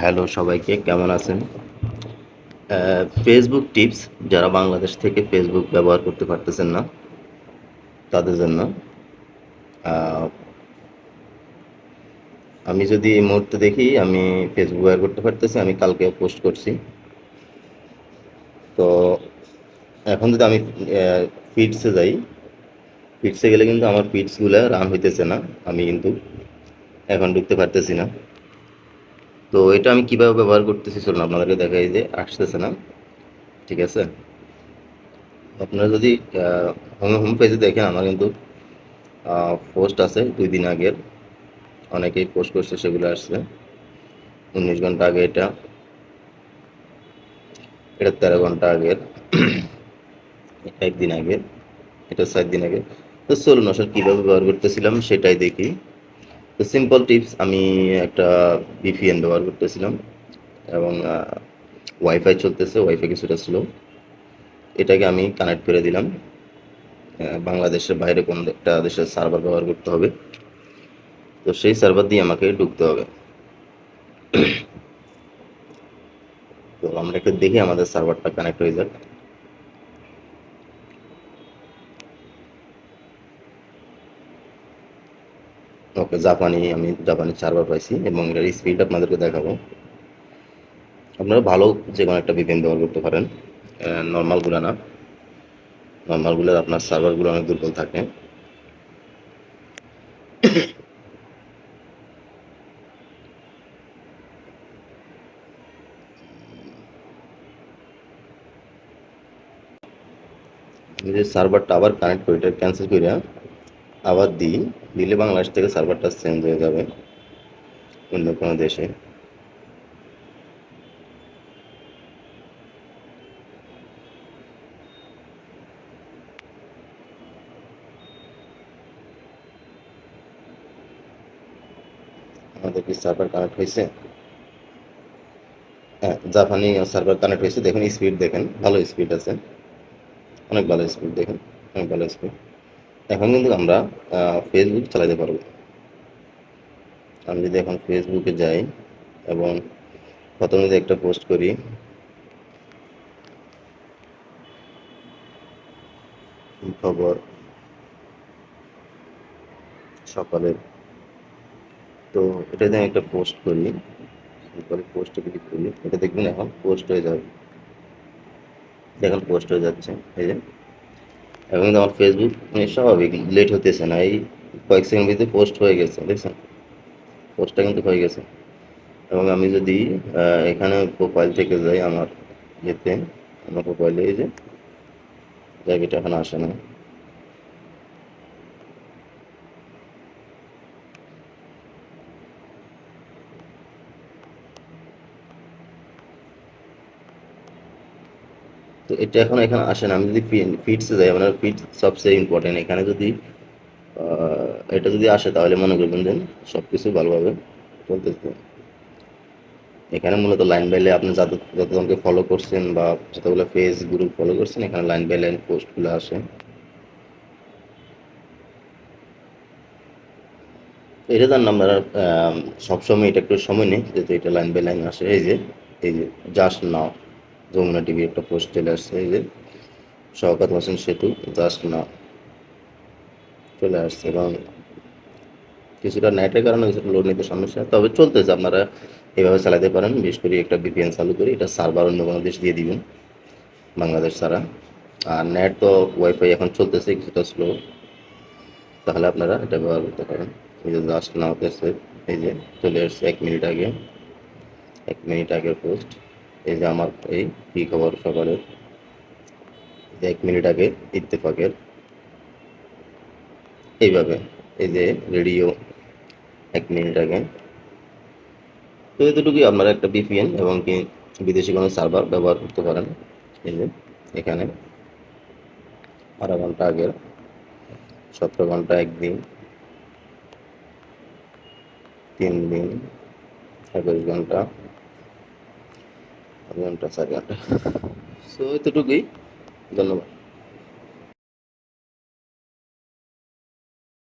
Hello সবাইকে, কেমন আছেন? ফেসবুক টিপস যারা বাংলাদেশ থেকে ফেসবুক ব্যবহার করতে পারতেছেন না, তাদের জন্য আমি যদি এই মুহূর্তে দেখি আমি ফেসবুক ব্যবহার করতে পারতেছি, আমি কালকে পোস্ট করছি। তো এখন যদি আমি ফিডসে যাই ফিডসে গেলে কিন্তু আমার ফিডসগুলো রান হইতেছে না, আমি কিন্তু এখন ঢুকতে পারতেছি না। তো এটা আমি কীভাবে ব্যবহার করতেছি চলুন আপনাদেরকে দেখাই যে আসতেছে না। ঠিক আছে? আপনারা যদি হোম হোম পেজে দেখেন, আমার কিন্তু পোস্ট আছে দুই দিন আগের। অনেকেই পোস্ট করছে, সেগুলো আসছে। উনিশ ঘণ্টা আগে এটা। এটা তেরো ঘণ্টা আগের। একদিন আগের। এটা সাত দিন আগে তো চলুন, আসলে কীভাবে ব্যবহার করতেছিলাম সেটাই দেখি। তো সিম্পল টিপস আমি একটা ভিপিএন ব্যবহার করতেছিলাম এবং ওয়াইফাই চলতেছে ওয়াইফাই কিছুটা স্লো এটাকে আমি কানেক্ট করে দিলাম। বাংলাদেশের বাইরে কোন একটা দেশের সার্ভার ব্যবহার করতে হবে। তো সেই সার্ভার দিয়ে আমাকে ঢুকতে হবে। তো আমরা একটু দেখি আমাদের সার্ভারটা কানেক্ট হয়ে যাক। ওকে জাপানি, আমি জাপানি সার্ভার পাইছি এবং এটার স্পিড আপনাদেরকে দেখাবো। আপনারা ভালো যে কোনো একটা ভিপিএন ব্যবহার করতে পারেন। নর্মালগুলো না। নর্মালগুলোর আপনার সার্ভারগুলো অনেক দুর্বল থাকে। যে সার্ভারটা আবার কানেক্ট করি, এটা ক্যান্সেল করি আবার দিই। দিলে বাংলাদেশ থেকে সার্ভারটা চেঞ্জ হয়ে যাবে অন্য কোনো দেশে। আমাদের কি সার্ভার কানেক্ট হয়েছে? হ্যাঁ জাপানি সার্ভার কানেক্ট হয়েছে। দেখুন স্পিড দেখেন। ভালো স্পিড আছে। অনেক ভালো স্পিড দেখেন। অনেক ভালো স্পিড এখন কিন্তু আমরা ফেসবুক চালাতে পারব। আমি যদি এখন ফেসবুকে যাই এবং প্রথমে যদি একটা পোস্ট করি খবর? সকালের। তো এটা দিয়ে আমি একটা পোস্ট করি। তারপরে পোস্টে ক্লিক করি। এটা দেখবেন এখন পোস্ট হয়ে যাবে। এখন পোস্ট হয়ে যাচ্ছে। এই যে এখন কিন্তু আমার ফেসবুক মানে স্বাভাবিক লেট হতেছে না। এই কয়েক সেকেন্ড ভিতরে পোস্ট হয়ে গেছে, দেখছেন? পোস্টটা কিন্তু হয়ে গেছে। এবং আমি যদি এখানে প্রোফাইল থেকে যাই আমার ইয়েতে আমার প্রোফাইলে এই যে, জায়গাটা এখন আসে না তো এটা এখন এখানে আসে না। আমি যদি ফিটসে যাই আপনার ফিট সবচেয়ে ইম্পর্টেন্ট এখানে যদি এটা যদি আসে তাহলে মনে করবেন যে সব কিছু ভালোভাবে চলতেছে। এখানে মূলত লাইন বাই লাইন আপনি যত যতজনকে ফলো করছেন বা যতগুলো পেজ গ্রুপ ফলো করছেন এখানে লাইন বাই লাইন পোস্টগুলো আসে। এটা আপনারা আহ, সবসময় এটা একটু সময় নেই যেহেতু এটা লাইন বাই লাইন আসে। এই যে এই যে জাস্ট নাও যমুনা টিভি একটা পোস্ট চলে আসছে, এই যে শওকত হোসেন সেতু, জাস্ট নাও চলে আসছে। এবং কিছুটা নেটের কারণে কিছুটা লোড নিতে সমস্যা। তবে চলতেছে, আপনারা এভাবে চালাতে পারেন। বিশেষ করে একটা বিপিএন চালু করে, এটা সার্ভার অন্য কোনো দেশ দিয়ে দিবেন, বাংলাদেশ ছাড়া। আর নেট তো ওয়াইফাই এখন চলতেছে, কিছুটা স্লো তাহলে আপনারা এটা ব্যবহার করতে পারেন। এই যে জাস্ট নাও এই যে চলে আসছে, এক মিনিট আগে, এক মিনিট আগের পোস্ট। এই যে আমার এই কি খবর সকালের? এক মিনিট আগে ইত্তেফাকের। এইভাবে, এই যে রেডিও, এক মিনিট আগে। তো এতটুকুই আপনারা একটা বিপিএন এবং কি বিদেশি কোনো সার্ভার ব্যবহার করতে পারেন। এই যে এখানে। আধা ঘণ্টা আগের, সতেরো ঘণ্টা একদিন, তিন দিন, একুশ ঘণ্টা। আধ ঘণ্টা চার ঘণ্টা সো এতটুকুই। ধন্যবাদ।